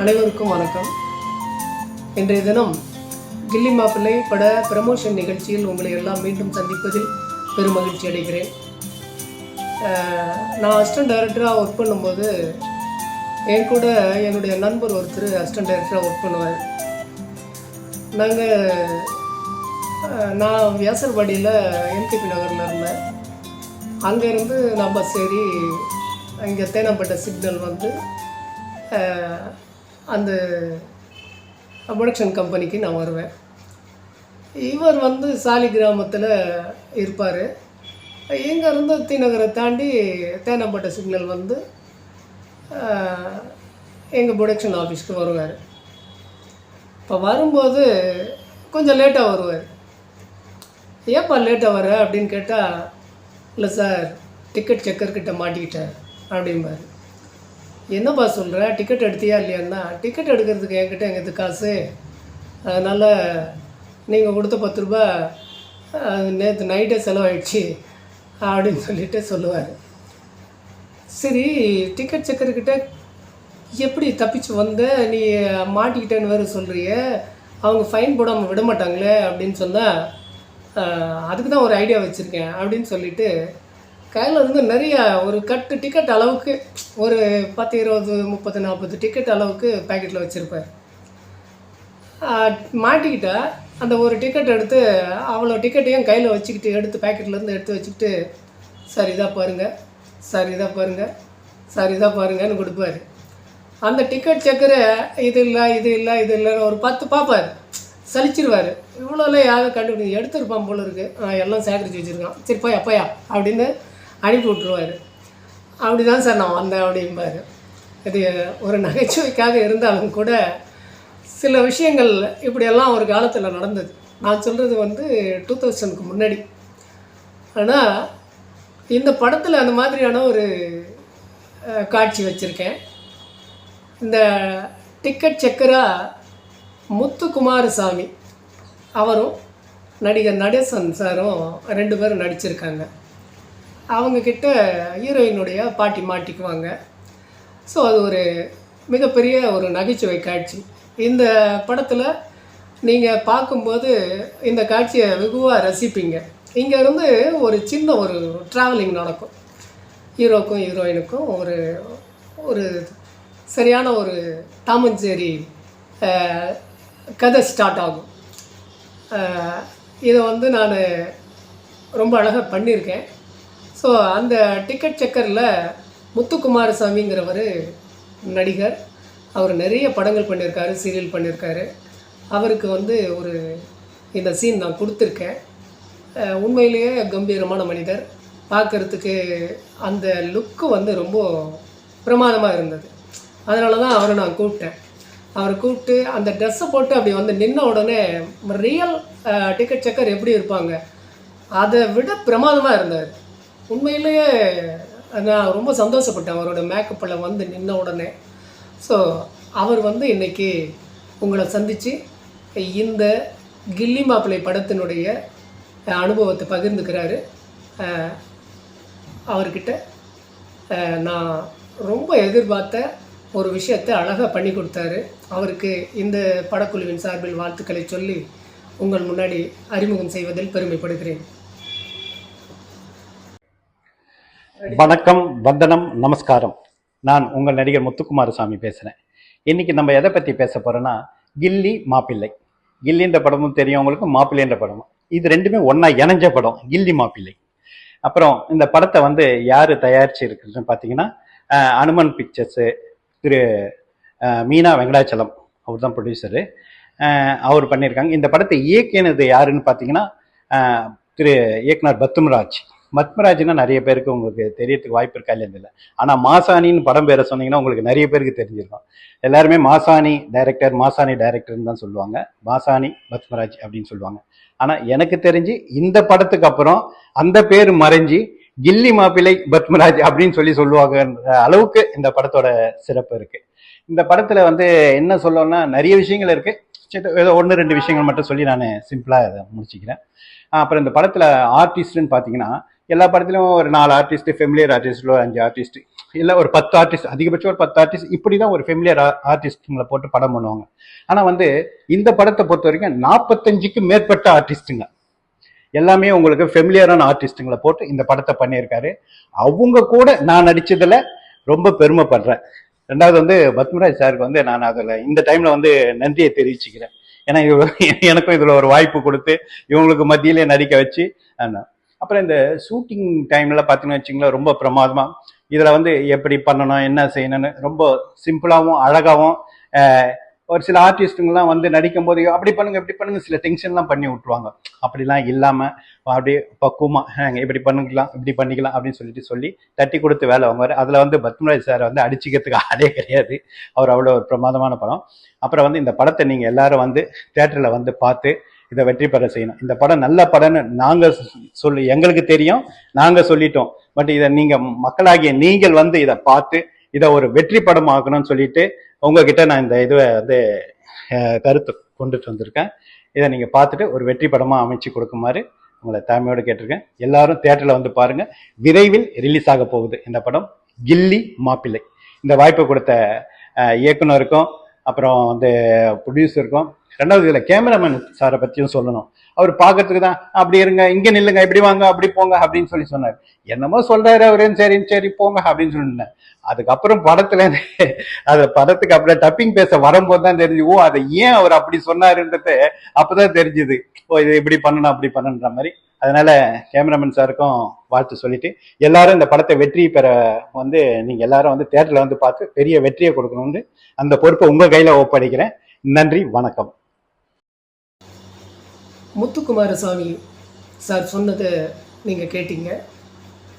அனைவருக்கும் வணக்கம். இன்றைய தினம் கில்லி மாப்பிள்ளை பட ப்ரமோஷன் நிகழ்ச்சியில் உங்களை எல்லாம் மீண்டும் சந்திப்பதில் பெரும் மகிழ்ச்சி அடைகிறேன். நான் அசிஸ்டன்ட் டைரக்டராக ஒர்க் பண்ணும்போது என் கூட என்னுடைய நண்பர் ஒருத்தர் அசிஸ்டன்ட் டைரக்டராக ஒர்க் பண்ணுவார். நாங்கள் நான் வியாசர்பாடியில் எம்கேபி நகரில் இருந்தேன். அங்கேருந்து நான் பஸ் ஏறி இங்கே தேனாம்பேட்டை சிக்னல் வந்து அந்த ப்ரொடக்ஷன் கம்பெனிக்கு நான் வருவேன். இவர் வந்து சாலி கிராமத்தில் இருப்பார். இங்கேருந்து தீநகரை தாண்டி தேனாம்பேட்டை சிக்னல் வந்து எங்கள் ப்ரொடக்ஷன் ஆஃபீஸ்க்கு வருவார். இப்போ வரும்போது கொஞ்சம் லேட்டாக வருவார். ஏப்பா லேட்டாக வர அப்படின்னு கேட்டால் இல்லை சார் டிக்கெட் செக்கர்கிட்ட மாட்டிக்கிட்டேன் அப்படிம்பாரு. என்னப்பா சொல்கிற டிக்கெட் எடுத்தியா இல்லையான்னா டிக்கெட் எடுக்கிறதுக்கு என்கிட்ட எங்கிறது காசு. அதனால் நீங்கள் கொடுத்த பத்து ரூபா நேற்று நைட்டே செலவாயிடுச்சு அப்படின்னு சொல்லிட்டு சொல்லுவார். சரி டிக்கெட் செக்கர்கிட்ட எப்படி தப்பிச்சு வந்த? நீ மாட்டிக்கிட்டேன்னு வேறு சொல்கிறிய அவங்க ஃபைன் போடாமல் விட மாட்டாங்களே அப்படின்னு சொன்னால் அதுக்கு தான் ஒரு ஐடியா வச்சுருக்கேன் அப்படின்னு சொல்லிவிட்டு கையில் இருந்து நிறைய ஒரு கட்டு டிக்கெட் அளவுக்கு ஒரு பத்து இருபது முப்பது நாற்பது டிக்கெட் அளவுக்கு பேக்கெட்டில் வச்சுருப்பார். மாட்டிக்கிட்டால் அந்த ஒரு டிக்கெட் எடுத்து அவ்வளோ டிக்கெட்டையும் கையில் வச்சுக்கிட்டு எடுத்து பேக்கெட்லேருந்து எடுத்து வச்சுக்கிட்டு சார் இதாக பாருங்கள் சார் இதாக பாருங்கள் சார் இதாக பாருங்கன்னு கொடுப்பாரு. அந்த டிக்கெட் செக்கரை இது இல்லை இது இல்லை இது இல்லைன்னு ஒரு பத்து பார்ப்பார் சலிச்சிருவார். இவ்வளோலாம் யாரும் கண்டுபிடிக்க எடுத்துருப்பான் போல இருக்குது ஆ, எல்லாம் சேகரித்து வச்சுருக்கான். சரி போய் அப்பையா அப்படின்னு அனுப்பி விட்ருவாரு அப்படி தான் சார் நான் வந்தேன் அப்படிம்பார். இது ஒரு நகைச்சுவைக்காக இருந்தாலும் கூட சில விஷயங்கள் இப்படியெல்லாம் ஒரு காலத்தில் நடந்தது. நான் சொல்கிறது வந்து டூ தௌசண்ட்க்கு முன்னாடி. ஆனால் இந்த படத்தில் அந்த மாதிரியான ஒரு காட்சி வச்சுருக்கேன். இந்த டிக்கெட் செக்கராக முத்துக்குமாரசாமி அவரும் நடிகர் நடேசன் சாரும் ரெண்டு பேரும் நடிச்சிருக்காங்க. அவங்கக்கிட்ட ஹீரோயினுடைய பாட்டி மாட்டிக்குவாங்க. ஸோ அது ஒரு மிகப்பெரிய ஒரு நகைச்சுவை காட்சி. இந்த படத்தில் நீங்கள் பார்க்கும்போது இந்த காட்சியை வெகுவாக ரசிப்பீங்க. இங்கேருந்து ஒரு சின்ன ஒரு ட்ராவலிங் நடக்கும். ஹீரோக்கும் ஹீரோயினுக்கும் ஒரு ஒரு சரியான ஒரு தாமஞ்சேரி கதை ஸ்டார்ட் ஆகும். இதை வந்து நான் ரொம்ப அழகாக பண்ணியிருக்கேன். ஸோ அந்த டிக்கெட் செக்கரில் முத்துக்குமாரசாமிங்கிறவர் நடிகர். அவர் நிறைய படங்கள் பண்ணியிருக்காரு சீரியல் பண்ணியிருக்காரு அவருக்கு வந்து ஒரு இந்த சீன் நான் கொடுத்துருக்கேன். உண்மையிலேயே கம்பீரமான மனிதர். பார்க்குறதுக்கு அந்த லுக்கு வந்து ரொம்ப பிரமாதமாக இருந்தது. அதனால தான் அவரை நான் கூப்பிட்டேன். அவரை கூப்பிட்டு அந்த ட்ரெஸ்ஸை போட்டு அப்படி வந்து நின்ன உடனே ரியல் டிக்கெட் செக்கர் எப்படி இருப்பாங்க? அதை விட பிரமாதமாக இருந்தார். உண்மையிலேயே நான் ரொம்ப சந்தோஷப்பட்டேன். அவரோட மேக்கப்பில் வந்து நின்ன உடனே. ஸோ அவர் வந்து இன்னைக்கு உங்களை சந்தித்து இந்த கில்லி மாப்பிள்ளை படத்தினுடைய அனுபவத்தை பகிர்ந்துக்கிறாரு. அவர்கிட்ட நான் ரொம்ப எதிர்பார்த்த ஒரு விஷயத்தை அழகாக பண்ணி கொடுத்தாரு. அவருக்கு இந்த படக்குழுவின் சார்பில் வாழ்த்துக்களை சொல்லி உங்கள் முன்னாடி அறிமுகம் செய்வதில் பெருமைப்படுகிறேன். வணக்கம் வந்தனம் நமஸ்காரம். நான் உங்கள் நடிகர் முத்துக்குமாரசாமி பேசுகிறேன் இன்னைக்கு நம்ம எதை பற்றி பேச போகிறோன்னா கில்லி மாப்பிள்ளை. கில்லின்ற படமும் தெரியும் உங்களுக்கு மாப்பிள்ளைன்ற படமும். இது ரெண்டுமே ஒன்றா இணைஞ்ச படம் கில்லி மாப்பிள்ளை. அப்புறம் இந்த படத்தை வந்து யார் தயாரிச்சு இருக்குதுன்னு பார்த்தீங்கன்னா அனுமன் பிக்சர்ஸு திரு மீனா வெங்கடாச்சலம். அவர் தான் ப்ரொடியூசரு அவர் பண்ணியிருக்காங்க. இந்த படத்தை இயக்கினது யாருன்னு பார்த்தீங்கன்னா திரு இயக்குனர் பத்துமராஜ். பத்மராஜ்னா நிறைய பேருக்கு உங்களுக்கு தெரியறதுக்கு வாய்ப்பு இருக்கா இல்லை தெரியல. ஆனால் மாசாணின்னு படம் பேரை சொன்னீங்கன்னா உங்களுக்கு நிறைய பேருக்கு தெரிஞ்சிருக்கும். எல்லாருமே மாசாணி டைரக்டர் மாசாணி டைரக்டர்னு தான் சொல்லுவாங்க. மாசாணி பத்மராஜ் அப்படின்னு சொல்லுவாங்க. ஆனால் எனக்கு தெரிஞ்சு இந்த படத்துக்கு அப்புறம் அந்த பேர் மறைஞ்சி கில்லி மாப்பிள்ளை பத்மராஜ் அப்படின்னு சொல்லி சொல்லுவாங்கன்ற அளவுக்கு இந்த படத்தோட சிறப்பு இருக்கு. இந்த படத்துல வந்து என்ன சொல்லணும்னா நிறைய விஷயங்கள் இருக்கு. ஏதோ ஒன்று ரெண்டு விஷயங்கள் மட்டும் சொல்லி நான் சிம்பிளாக இதை முடிச்சுக்கிறேன். அப்புறம் இந்த படத்தில் ஆர்டிஸ்ட்னு பார்த்தீங்கன்னா எல்லா படத்துலையும் ஒரு நாலு ஆர்டிஸ்ட் ஃபெமிலியர் ஆர்டிஸ்ட்ல ஒரு அஞ்சு ஆர்டிஸ்ட் இல்லை ஒரு பத்து ஆர்டிஸ்ட் அதிகபட்சம் ஒரு பத்து ஆர்டிஸ்ட் இப்படி தான் ஒரு ஃபெமிலியர் ஆர்டிஸ்ட்டுங்களை போட்டு படம் பண்ணுவாங்க. ஆனால் வந்து இந்த படத்தை பொறுத்த வரைக்கும் நாற்பத்தஞ்சுக்கு மேற்பட்ட ஆர்டிஸ்ட்டுங்க எல்லாமே உங்களுக்கு ஃபெமிலியரான ஆர்டிஸ்ட்டுங்களை போட்டு இந்த படத்தை பண்ணியிருக்காரு. அவங்க கூட நான் நடித்ததில் ரொம்ப பெருமைப்படுறேன். ரெண்டாவது வந்து பத்மராஜ் சாருக்கு வந்து நான் அதில் இந்த டைமில் வந்து நன்றியை தெரிவிச்சுக்கிறேன். ஏன்னா இது எனக்கும் இதில் ஒரு வாய்ப்பு கொடுத்து இவங்களுக்கு மத்தியிலே நடிக்க வச்சு அப்புறம் இந்த ஷூட்டிங் டைமில் பார்த்தீங்கன்னு வச்சிங்களா ரொம்ப பிரமாதமாக இதில் வந்து எப்படி பண்ணணும் என்ன செய்யணும்னு ரொம்ப சிம்பிளாகவும் அழகாகவும் ஒரு சில ஆர்டிஸ்ட்டுங்கெல்லாம் வந்து நடிக்கும் போது அப்படி பண்ணுங்க இப்படி பண்ணுங்க சில டென்ஷன்லாம் பண்ணி விட்ருவாங்க அப்படிலாம் இல்லாமல் அப்படியே பக்குவமாக இப்படி பண்ணிக்கலாம் இப்படி பண்ணிக்கலாம் அப்படின்னு சொல்லிட்டு சொல்லி தட்டி கொடுத்து வேலை வாங்குவார். அதில் வந்து பத்மராஜ் சார் வந்து அடிச்சுக்கிறதுக்கு ஆளே கிடையாது. அவர் அவ்வளோ ஒரு பிரமாதமான படம். அப்புறம் வந்து இந்த படத்தை நீங்கள் எல்லாரும் வந்து தேட்டரில் வந்து பார்த்து இதை வெற்றி பெற செய்யணும். இந்த படம் நல்ல படம்னு நாங்கள் சொல்லி எங்களுக்கு தெரியும். நாங்கள் சொல்லிட்டோம். பட் இதை நீங்கள் மக்களாகிய நீங்கள் வந்து இதை பார்த்து இதை ஒரு வெற்றி படம் ஆக்கணும்னு சொல்லிட்டு உங்ககிட்ட நான் இந்த இதுவை வந்து கருத்து கொண்டுட்டு வந்திருக்கேன். இதை நீங்கள் பார்த்துட்டு ஒரு வெற்றி படமாக அமைச்சு கொடுக்குமாறு உங்களை தாய்மையோடு கேட்டிருக்கேன். எல்லாரும் தேட்டரில் வந்து பாருங்கள் விரைவில் ரிலீஸ் ஆக போகுது இந்த படம். கில்லி மாப்பிள்ளை. இந்த வாய்ப்பு கொடுத்த இயக்குனருக்கும் அப்புறம் வந்து ப்ரொடியூசருக்கும் ரெண்டாவது இதில் கேமராமேன் சாரை பற்றியும் சொல்லணும். அவர் பார்க்கறதுக்கு தான் அப்படி இருங்க இங்கே நில்லுங்க இப்படி வாங்க அப்படி போங்க அப்படின்னு சொல்லி சொன்னார். என்னமோ சொல்றாரு அவரேன்னு சரி சரி போங்க அப்படின்னு சொன்னேன் அதுக்கப்புறம் படத்துல அது படத்துக்கு அப்புறம் டப்பிங் பேச வரும்போது தான் தெரிஞ்சு ஓ அதை ஏன் அவர் அப்படி சொன்னாருன்றது அப்பதான் தெரிஞ்சுது. ஓ இது இப்படி பண்ணணும் அப்படி பண்ணணுன்ற மாதிரி. அதனால கேமராமேன் சாருக்கும் வாழ்த்து சொல்லிட்டு எல்லாரும் இந்த படத்தை வெற்றி பெற வந்து நீங்க எல்லாரும் வந்து தேட்டர்ல வந்து பார்த்து பெரிய வெற்றியை கொடுக்கணும்னு அந்த பொறுப்பை உங்க கையில ஒப்படைக்கிறேன். நன்றி வணக்கம். முத்துக்குமாரசாமி சார் சொன்னதை நீங்கள் கேட்டீங்க.